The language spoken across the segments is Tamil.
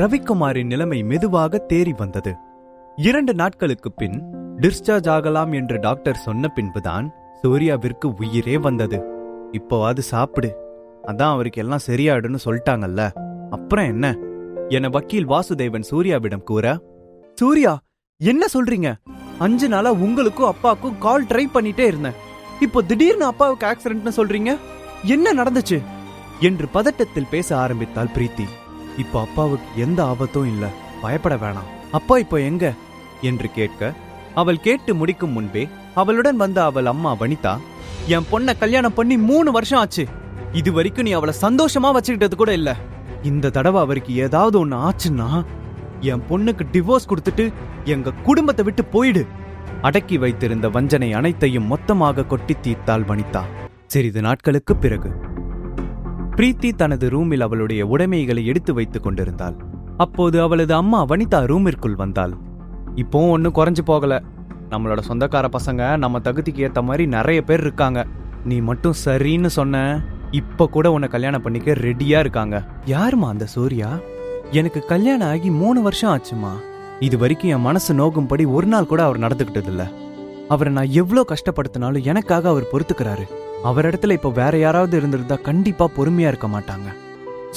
ரவிக்குமாரின் நிலைமை மெதுவாக தேறி வந்தது. இரண்டு நாட்களுக்குப் பின் டிஸ்சார்ஜ் ஆகலாம் என்று டாக்டர் சொன்ன பின்புதான் சூர்யாவிற்கு உயிரே வந்தது. இப்போவாது சாப்பிடு. அதான் அவருக்கு எல்லாம் சரியாயிடுன்னு சொல்லிட்டாங்கல்ல. அப்புறம் என்ன? என வக்கீல் வாசுதேவன் சூர்யாவிடம் கூற சூர்யா என்ன சொல்றீங்க? அஞ்சு நாளா உங்களுக்கும் அப்பாவுக்கும் கால் ட்ரை பண்ணிட்டே இருந்தேன். இப்போ திடீர்னு அப்பாவுக்கு ஆக்சிடென்ட்னு சொல்றீங்க? என்ன நடந்துச்சு? என்று பதட்டத்தில் பேச ஆரம்பித்தாள் பிரீத்தி. இப்போ அப்பாவுக்கு எந்த ஆபத்தும் இல்ல. பயப்பட வேணாம். அப்பா இப்போ எங்க? என்று கேட்க அவள் கேட்டு முடிக்கும் முன்பே அவளுடன் வந்த அவள் அம்மா வனிதா என் பொண்ண கல்யாணம் பண்ணி மூணு வருஷம் ஆச்சு. இது வரைக்கும் நீ அவளை சந்தோஷமா வச்சுக்கிட்டது கூட இல்ல. இந்த தடவை அவருக்கு ஏதாவது ஒண்ணு ஆச்சுன்னா என் பொண்ணுக்கு டிவோர்ஸ் கொடுத்துட்டு எங்க குடும்பத்தை விட்டு போயிடு. அடக்கி வைத்திருந்த வஞ்சனை அனைத்தையும் மொத்தமாக கொட்டி தீர்த்தாள் வனிதா. சிறிது நாட்களுக்கு பிறகு பிரீத்தி தனது ரூமில் அவளுடைய உடைமைகளை எடுத்து வைத்துக் கொண்டிருந்தாள். அப்போது அவளது அம்மா வனிதா ரூமிற்குள் வந்தாள். இப்போ ஒன்னும் குறைஞ்சு போகல. நம்மளோட சொந்தக்கார பசங்க நம்ம தகுதிக்கு ஏத்த மாதிரி நிறைய பேர் இருக்காங்க. நீ மட்டும் சரின்னு சொன்ன இப்ப கூட உன்னை கல்யாணம் பண்ணிக்க ரெடியா இருக்காங்க. யாருமா அந்த சூர்யா? எனக்கு கல்யாணம் ஆகி மூணு வருஷம் ஆச்சுமா இது வரைக்கும் என் மனசு நோகும்படி ஒரு நாள் கூட அவர் நடந்துக்கிட்டதில்ல அவரை நான் எவ்வளோ கஷ்டப்படுத்தினாலும் எனக்காக அவர் பொறுத்துக்கிறாரு. அவர் இடத்துல இப்போ வேற யாராவது இருந்திருந்தா கண்டிப்பா பொறுமையா இருக்க மாட்டாங்க.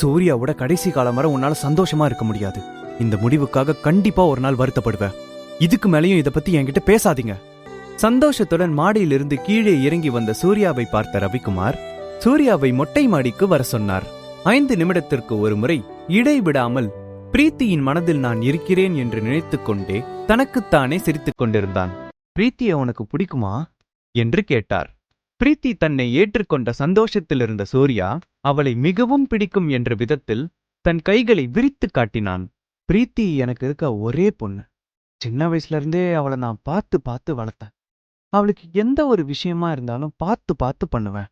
சூர்யாவோட கடைசி காலம் வரை உன்னால சந்தோஷமா இருக்க முடியாது. இந்த முடிவுக்காக கண்டிப்பா ஒரு நாள் வருத்தப்படுவேன் இதுக்கு மேலேயும் இதை பத்தி என்கிட்ட பேசாதீங்க. சந்தோஷத்துடன் மாடியிலிருந்து கீழே இறங்கி வந்த சூர்யாவை பார்த்த ரவிக்குமார் சூர்யாவை மொட்டை மாடிக்கு வர சொன்னார். ஐந்து நிமிடத்திற்கு ஒரு முறை இடைவிடாமல் பிரீத்தியின் மனதில் நான் இருக்கிறேன் என்று நினைத்து கொண்டே தனக்குத்தானே சிரித்துக் கொண்டிருந்தான். பிரீத்தியை உனக்கு பிடிக்குமா? என்று கேட்டார். பிரீத்தி தன்னை ஏற்றுக்கொண்ட சந்தோஷத்தில் இருந்த சூர்யா அவளை மிகவும் பிடிக்கும் என்ற விதத்தில் தன் கைகளை விரித்து காட்டினான். பிரீத்தி எனக்கு இருக்க ஒரே பொண்ணு. சின்ன வயசுல இருந்தே அவளை நான் பார்த்து பார்த்து வளர்த்தேன். அவளுக்கு எந்த ஒரு விஷயமா இருந்தாலும் பார்த்து பார்த்து பண்ணுவேன்.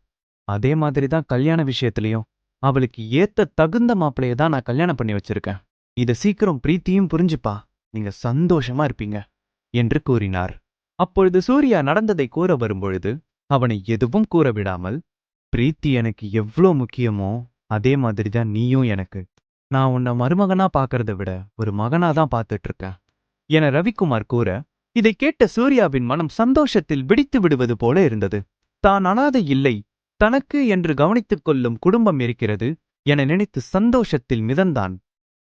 அதே மாதிரி தான் கல்யாண விஷயத்திலையும் அவளுக்கு ஏத்த தகுந்த மாப்பிளைய தான் நான் கல்யாணம் பண்ணி வச்சிருக்கேன். இதை சீக்கிரம் பிரீத்தியும் புரிஞ்சுப்பா. நீங்க சந்தோஷமா இருப்பீங்க என்று கூறினார். அப்பொழுது சூர்யா நடந்ததை கூற வரும்பொழுது அவனை எதுவும் கூற விடாமல் பிரீத்தி எனக்கு எவ்ளோ முக்கியமோ அதே மாதிரி தான் நீயும் எனக்கு. நான் உன்னை மருமகனா பார்க்கறத விட ஒரு மகனா தான் பார்த்துட்டு இருக்கேன் என ரவிக்குமார் கூற இதை கேட்ட சூர்யாவின் மனம் சந்தோஷத்தில் விடித்து விடுவது போல இருந்தது. தான் அனாதை இல்லை தனக்கு என்று கவனித்துக் கொள்ளும் குடும்பம் இருக்கிறது என நினைத்து சந்தோஷத்தில் மிதந்தான்.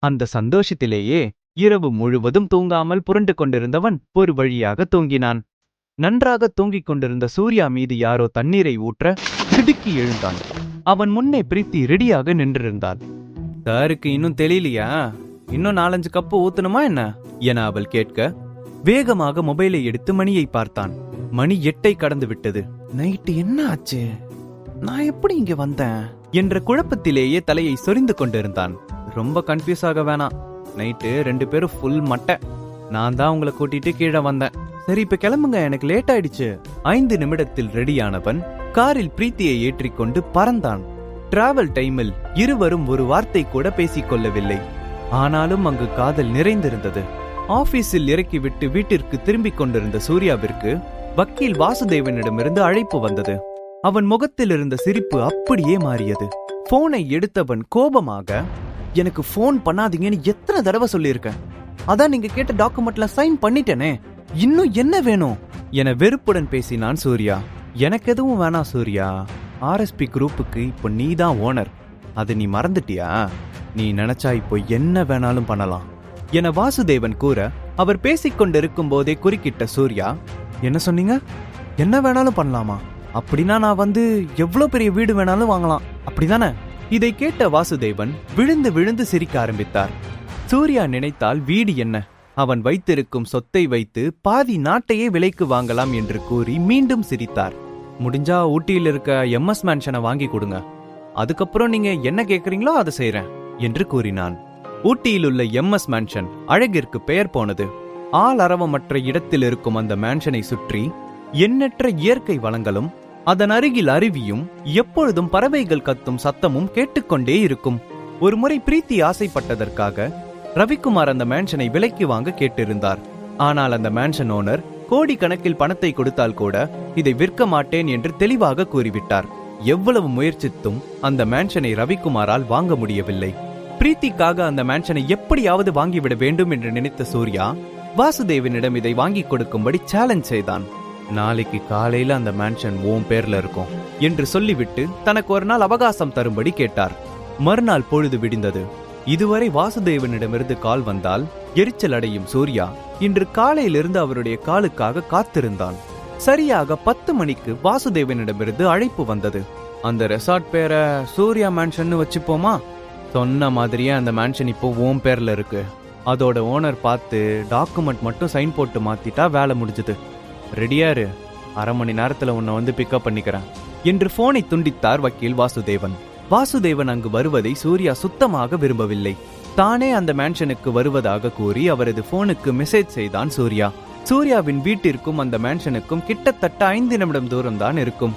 அந்த சந்தோஷத்திலேயே இரவு முழுவதும் தூங்காமல் புரண்டு கொண்டிருந்தவன் ஒரு வழியாக தூங்கினான். நன்றாக தூங்கிக் கொண்டிருந்த சூர்யா மீது யாரோ தண்ணீரை ஊற்ற திடுக்கி எழுந்தான். அவன் முன்னே பிரீத்தி ரெடியாக நின்றிருந்தாள். சாருக்கு இன்னும் தெரியலையா இன்னும் நாலஞ்சு கப்பு ஊத்தணுமா என்ன? என அவள் கேட்க வேகமாக மொபைலை எடுத்து மணியை பார்த்தான். மணி எட்டை கடந்து விட்டது. நைட்டு என்ன ஆச்சு? நான் எப்படி இங்க வந்தேன்? என்ற குழப்பத்திலேயே தலையை சொரிந்து கொண்டிருந்தான். ரொம்ப கன்ஃபியூஸ் ஆக வேணாம். நைட்டு ரெண்டு பேரும் ஃபுல் மட்டை. நான் தான் உங்களை கூட்டிட்டு கீழே வந்தேன். சரி இப்ப கிளம்புங்க. எனக்கு லேட் ஆயிடுச்சு. ஐந்து நிமிடத்தில் ரெடியானவன் காரில் பிரீத்தியை ஏற்றிக்கொண்டு பறந்தான். டிராவல் டைமில் இருவரும் ஒரு வார்த்தை கூட பேசிக்கொள்ளவில்லை ஆனாலும் அங்கு காதல் நிறைந்திருந்தது. ஆபீஸில் இறக்கிவிட்டு வீட்டிற்கு திரும்பிக் கொண்டிருந்த சூர்யாவிற்கு வக்கீல் வாசுதேவனிடமிருந்து அழைப்பு வந்தது. அவன் முகத்தில் இருந்த சிரிப்பு அப்படியே மாறியது. போனை எடுத்தவன் கோபமாக எனக்கு போன் பண்ணாதீங்கன்னு எத்தனை தடவை சொல்லியிருக்கேன்? அதான் நீங்க கேட்ட டாக்குமெண்ட்ல சைன் பண்ணிட்டேனே. இன்னும் என்ன வேணும்? என வெறுப்புடன் பேசினான் சூர்யா. எனக்கு எதுவும் வேணாம் சூர்யா. ஆர்எஸ்பி குரூப்புக்கு இப்போ நீ தான் ஓனர். அது நீ மறந்துட்டியா? நீ நினைச்சா இப்போ என்ன வேணாலும் பண்ணலாம். என வாசுதேவன் கூற அவர் பேசிக்கொண்டிருக்கும் போதே குறுக்கிட்ட சூர்யா என்ன சொன்னீங்க? என்ன வேணாலும் பண்ணலாமா? அப்படின்னா நான் வந்து எவ்வளவு பெரிய வீடு வேணாலும் வாங்கலாம். அப்படிதானே? இதை கேட்ட வாசுதேவன் விழுந்து விழுந்து சிரிக்க ஆரம்பித்தார். சூர்யா நினைத்தால் வீடு என்ன? அவன் வைத்திருக்கும் சொத்தை வைத்து பாதி நாட்டையே விலைக்கு வாங்கலாம் என்று கூறி மீண்டும் சிரித்தார். முடிஞ்சா ஊட்டியில் இருக்க எம்எஸ் மேன்ஷனை வாங்கி கொடுங்க. அதுக்கப்புறம் நீங்க என்ன கேட்கறீங்களோ அதை செய்யறேன் என்று கூறினான். ஊட்டியில் உள்ள எம்எஸ் மேன்ஷன் அழகிற்கு பெயர் போனது. ஆள் அரவமற்ற இடத்தில் இருக்கும் அந்த மேன்ஷனை சுற்றி எண்ணற்ற இயற்கை வளங்களும் அதன் அருகில் அருவியும் எப்பொழுதும் பறவைகள் கத்தும் சத்தமும் கேட்டுக்கொண்டே இருக்கும். ஒருமுறை பிரீத்தி ஆசைப்பட்டதற்காக ரவிக்குமார் அந்த மேன்ஷனை விலைக்கு வாங்க கேட்டிருந்தார். ஆனால் அந்த மேன்ஷன் ஓனர் கோடிக்கணக்கில் பணத்தை கொடுத்தால் கூட இதை விற்க மாட்டேன் என்று தெளிவாக கூறிவிட்டார். எவ்வளவு முயற்சித்தும் அந்த மேன்ஷனை ரவிக்குமாரால் வாங்க முடியவில்லை. பிரீத்திக்காக அந்த மேன்ஷனை எப்படியாவது வாங்கிவிட வேண்டும் என்று நினைத்த சூர்யா வாசுதேவனிடம் இதை வாங்கி கொடுக்கும்படி சேலஞ்ச் செய்தான். நாளைக்கு காலையில அந்த மேன்ஷன் ஓம் பேர்ல இருக்கும் என்று சொல்லிவிட்டு தனக்கு ஒரு நாள் அவகாசம் தரும்படி கேட்டார். மறுநாள் பொழுது விடிந்தது. இதுவரை வாசுதேவனிடமிருந்து கால் வந்தால் எரிச்சல் அடையும் சூர்யா. இன்று காலையிலிருந்து அவருடைய காலுக்காக காத்திருந்தான். சரியாக பத்து மணிக்கு வாசுதேவனிடமிருந்து அழைப்பு வந்தது. அந்த ரெசார்ட் பேரை சூர்யா மேன்ஷன் வச்சுப்போமா? சொன்ன மாதிரியே அந்த மேன்ஷன் இப்போ ஓம் பேர்ல இருக்கு. அதோட ஓனர் பார்த்து டாக்குமெண்ட் மட்டும் சைன் போட்டு மாத்திட்டா வேலை முடிஞ்சது. ரெடியாரு அரை மணி நேரத்துல உன்னை வந்து பிக்கப் பண்ணிக்கிறேன். என்று போனை துண்டித்தார் வக்கீல் வாசுதேவன். வாசுதேவன் அங்கு வருவதை சூர்யா சுத்தமாக விரும்பவில்லை. தானே அந்த மேன்ஷனுக்கு வருவதாக கூறி அவரது போனுக்கு மெசேஜ் செய்தான் சூர்யா. சூர்யாவின் வீட்டிற்கும் அந்த மேன்ஷனுக்கும் கிட்டத்தட்ட ஐந்து நிமிடம் தூரம் தான் இருக்கும்.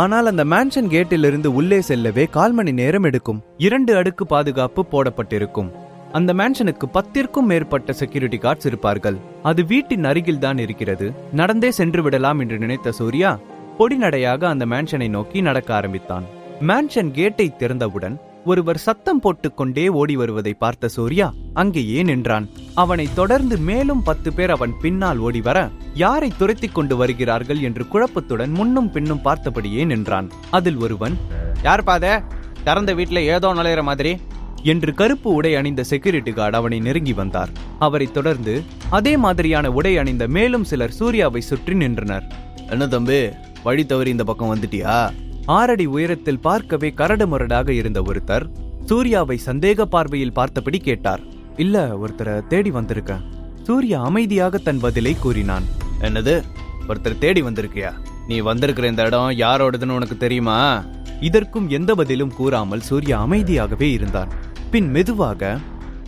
ஆனால் அந்த மேன்ஷன் கேட்டிலிருந்து உள்ளே செல்லவே கால் மணி நேரம் எடுக்கும். இரண்டு அடுக்கு பாதுகாப்பு போடப்பட்டிருக்கும். அந்த மேன்ஷனுக்கு பத்திற்கும் மேற்பட்ட செக்யூரிட்டி கார்ட்ஸ் இருப்பார்கள். அது வீட்டின் அருகில் தான் இருக்கிறது. நடந்தே சென்று விடலாம் என்று நினைத்த சூர்யா பொடிநடையாக அந்த மேன்ஷனை நோக்கி நடக்க ஆரம்பித்தான். மேன்ஷன் கேட்டை திறந்தவுடன் ஒருவர் சத்தம் போட்டுக்கொண்டே ஓடி வருவதை பார்த்த சூர்யா அங்கேயே நின்றான். அவனை தொடர்ந்து மேலும் பத்து பேர் அவன் பின்னால் ஓடி வர யாரை துரத்தி கொண்டு வருகிறார்கள் என்று குழப்பத்துடன் முன்னும் பின்னும் பார்த்தபடியே நின்றான். அதில் ஒருவன் யார் பாத திறந்த வீட்டுல ஏதோ நுழையிற மாதிரி? என்று கருப்பு உடை அணிந்த செக்யூரிட்டி கார்டு அவனை நெருங்கி வந்தார். அவரைத் தொடர்ந்து அதே மாதிரியான உடை அணிந்த மேலும் சிலர் சூர்யாவை சுற்றி நின்றனர். என்ன தம்பி? வழி தவறி இந்த பக்கம் வந்துட்டியா? ஆறடி உயரத்தில் பார்க்கவே கரடு முரடாக இருந்த ஒருத்தர் சூர்யாவை சந்தேக பார்வையில் பார்த்தபடி கேட்டார். இல்ல ஒருத்தரை தேடி வந்திருக்கேன். சூர்யா அமைதியாக தன் பதிலை கூறினான். என்னது? ஒருத்தர் தேடி வந்திருக்கியா? நீ வந்திருக்கிற இந்த இடம் யாரோடதுன்னு உனக்கு தெரியுமா? இதற்கும் எந்த பதிலும் கூறாமல் சூர்யா அமைதியாகவே இருந்தான். பின் மெதுவாக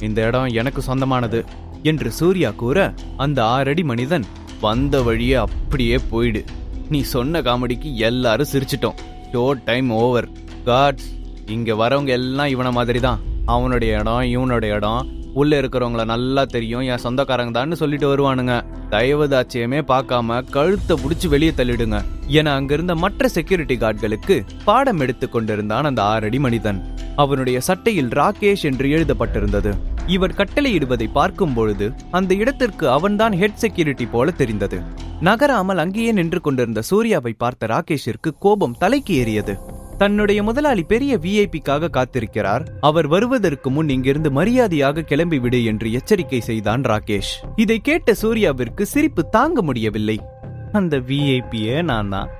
இந்த இடம் எனக்கு சொந்தமானது என்று சூர்யா கூற அந்த ஆறடி மனிதன் வந்த வழியே அப்படியே போயிடு. நீ சொன்ன காமெடிக்கு எல்லாரும் சிரிச்சிட்டோம். ஷோ டைம் ஓவர் காட்ஸ் இங்கே வரவங்க எல்லாம் இவனை மாதிரி தான் அவனுடைய இடம் இவனுடைய இடம். உள்ளே இருக்கிறவங்கள நல்லா தெரியும். என் சொந்தக்காரங்க தான் சொல்லிட்டு வருவானுங்க. தயவுதாட்சியமே பார்க்காம கழுத்தை பிடிச்சி வெளியே தள்ளிடுங்க. என அங்கிருந்த மற்ற செக்யூரிட்டி கார்டுகளுக்கு பாடம் எடுத்து கொண்டிருந்தான் அந்த ஆறடி மனிதன். அவனுடைய சட்டையில் ராகேஷ் என்று எழுதப்பட்டிருந்தது. இவர் கட்டளையிடுவதை பார்க்கும் பொழுது அந்த இடத்திற்கு அவன்தான் ஹெட் செக்யூரிட்டி போல தெரிந்தது. நகராமல் அங்கேயே நின்று கொண்டிருந்த சூர்யாவை பார்த்த ராகேஷிற்கு கோபம் தலைக்கு ஏறியது. தன்னுடைய முதலாளி பெரிய விஐபிக்காக காத்திருக்கிறார். அவர் வருவதற்கு முன் இங்கிருந்து மரியாதையாக கிளம்பி விடு என்று எச்சரிக்கை செய்தான் ராகேஷ். இதை கேட்ட சூர்யாவிற்கு சிரிப்பு தாங்க முடியவில்லை. அந்த விஐபியே நான் தான்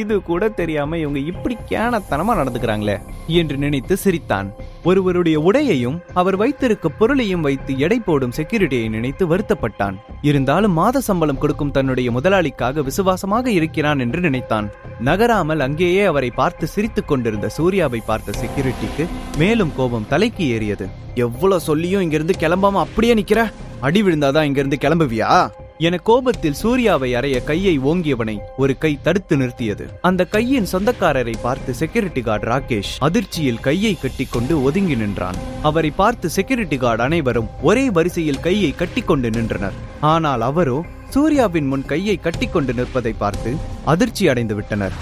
இது கூட தெரியாம இவங்க இப்படி கேனத்தனமா நடந்துக்கிறாங்களே என்று நினைத்து சிரித்தான். ஒருவருடைய உடையையும் அவர் வைத்திருக்க பொருளையும் வைத்து எடை போடும் செக்யூரிட்டியை நினைத்து வருத்தப்பட்டான். இருந்தாலும் மாத சம்பளம் கொடுக்கும் தன்னுடைய முதலாளிக்காக விசுவாசமாக இருக்கிறான் என்று நினைத்தான். நகராமல் அங்கேயே அவரை பார்த்து சிரித்துக் கொண்டிருந்த சூர்யாவை பார்த்த செக்யூரிட்டிக்கு மேலும் கோபம் தலைக்கு ஏறியது. எவ்வளவு சொல்லியும் இங்கிருந்து கிளம்பாம அப்படியே நிக்கிற? அடி விழுந்தாதான் இங்கிருந்து கிளம்புவியா? என கோபத்தில் சூர்யாவை அறைய கையை ஓங்கியவனை ஒரு கை தடுத்து நிறுத்தியது. அந்த கையின் சொந்தக்காரரை பார்த்து செக்யூரிட்டி கார்டு ராகேஷ் அதிர்ச்சியில் கையை கட்டிக்கொண்டு ஒதுங்கி நின்றான். அவரை பார்த்து செக்யூரிட்டி கார்டு அனைவரும் ஒரே வரிசையில் கையை கட்டிக்கொண்டு நின்றனர். ஆனால் அவரோ சூர்யாவின் முன் கையை கட்டிக்கொண்டு நிற்பதை பார்த்து அதிர்ச்சி அடைந்து விட்டனர்.